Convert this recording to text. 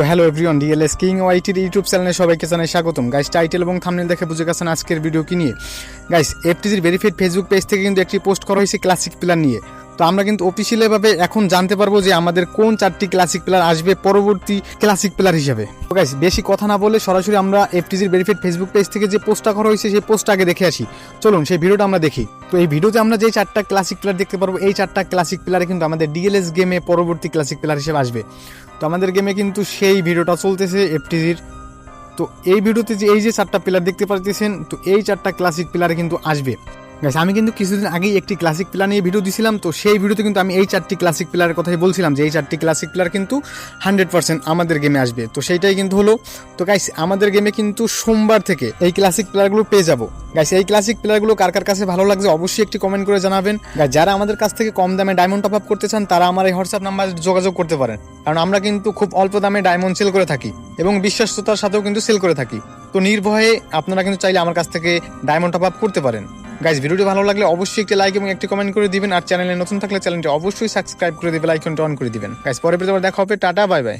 তো hello everyone DLS king ওয়াইটির YouTube চ্যানেলে সবাইকে জানাই স্বাগতম। গাইস টাইটেল এবং থামনেল দেখে বুঝে গেছেন আজকের ভিডিও কি নিয়ে। গাইস এফটিজির ভেরিফাইড ফেসবুক পেজ থেকে কিন্তু একটি পোস্ট করা হয়েছে ক্লাসিক প্ল্যান নিয়ে। তো আমরা কিন্তু অফিসিয়ালিভাবে এখন জানতে পারব যে আমাদের কোন চারটি ক্লাসিক প্লেয়ার আসবে পরবর্তী ক্লাসিক প্লেয়ার হিসেবে। গাইস বেশি কথা না বলে সরাসরি আমরা এফটিজির বেনিফিট ফেসবুক পেজ থেকে যে পোস্টটা করা হয়েছে সেই পোস্টটা আগে দেখে আসি। চলুন, সেই ভিডিওটা আমরা দেখি। তো এই ভিডিওতে আমরা যে চারটা ক্লাসিক প্লেয়ার দেখতে পারব, এই চারটা ক্লাসিক প্লেয়ারে কিন্তু আমাদের ডিএলএস গেমে পরবর্তী ক্লাসিক প্লেয়ার হিসেবে আসবে। তো আমাদের গেমে কিন্তু সেই ভিডিওটা চলতেছে এফটিজির তো এই ভিডিওতে যে, এই যে চারটা প্লেয়ার দেখতে পাচ্ছেন তো এই চারটা ক্লাসিক প্লেয়ার কিন্তু আসবে। Guys, আমি কিন্তু কিছুদিন আগেই একটি ক্লাসিক প্লেয়ার নিয়ে ভিডিও দিছিলাম তো সেই ভিডিওতে কিন্তু আমি এই চারটি ক্লাসিক প্লেয়ারের কথাই বলছিলাম যে এই চারটি ক্লাসিক প্লেয়ার কিন্তু হান্ড্রেড পার্সেন্ট আমাদের গেমে আসবে। তো সেইটাই কিন্তু হলো তো গাইস আমাদের গেমে কিন্তু সোমবার থেকে এই ক্লাসিক প্লেয়ারগুলো পেয়ে যাব। গাইস এই ক্লাসিক প্লেয়ারগুলো কার কার কাছে ভালো লাগছে অবশ্যই একটি কমেন্ট করে জানাবেন। Guys, যারা আমাদের কাছ থেকে কম দামে ডায়মন্ড টপ আপ করতে চান তারা আমার এই হোয়াটসঅ্যাপ নাম্বার যোগাযোগ করতে পারেন। কারণ আমরা কিন্তু খুব অল্প দামে ডায়মন্ড সেল করে থাকি এবং বিশ্বস্ততার সাথেও কিন্তু সেল করে থাকি। তো নির্ভয়ে আপনারা কিন্তু চাইলে আমার কাছ থেকে ডায়মন্ড টপ আপ করতে পারেন। গাইজ ভিডিওটি ভালো লাগলে অবশ্যই একটি লাইক এবং একটি কমেন্ট করে দিবেন। আর চ্যানেলে নতুন থাকলে চ্যানেলটি অবশ্যই সাবস্ক্রাইব করে দিবেন আইকনটা অন করে দিবেন। গাইজ পরে দেখা হবে। Tata bye bye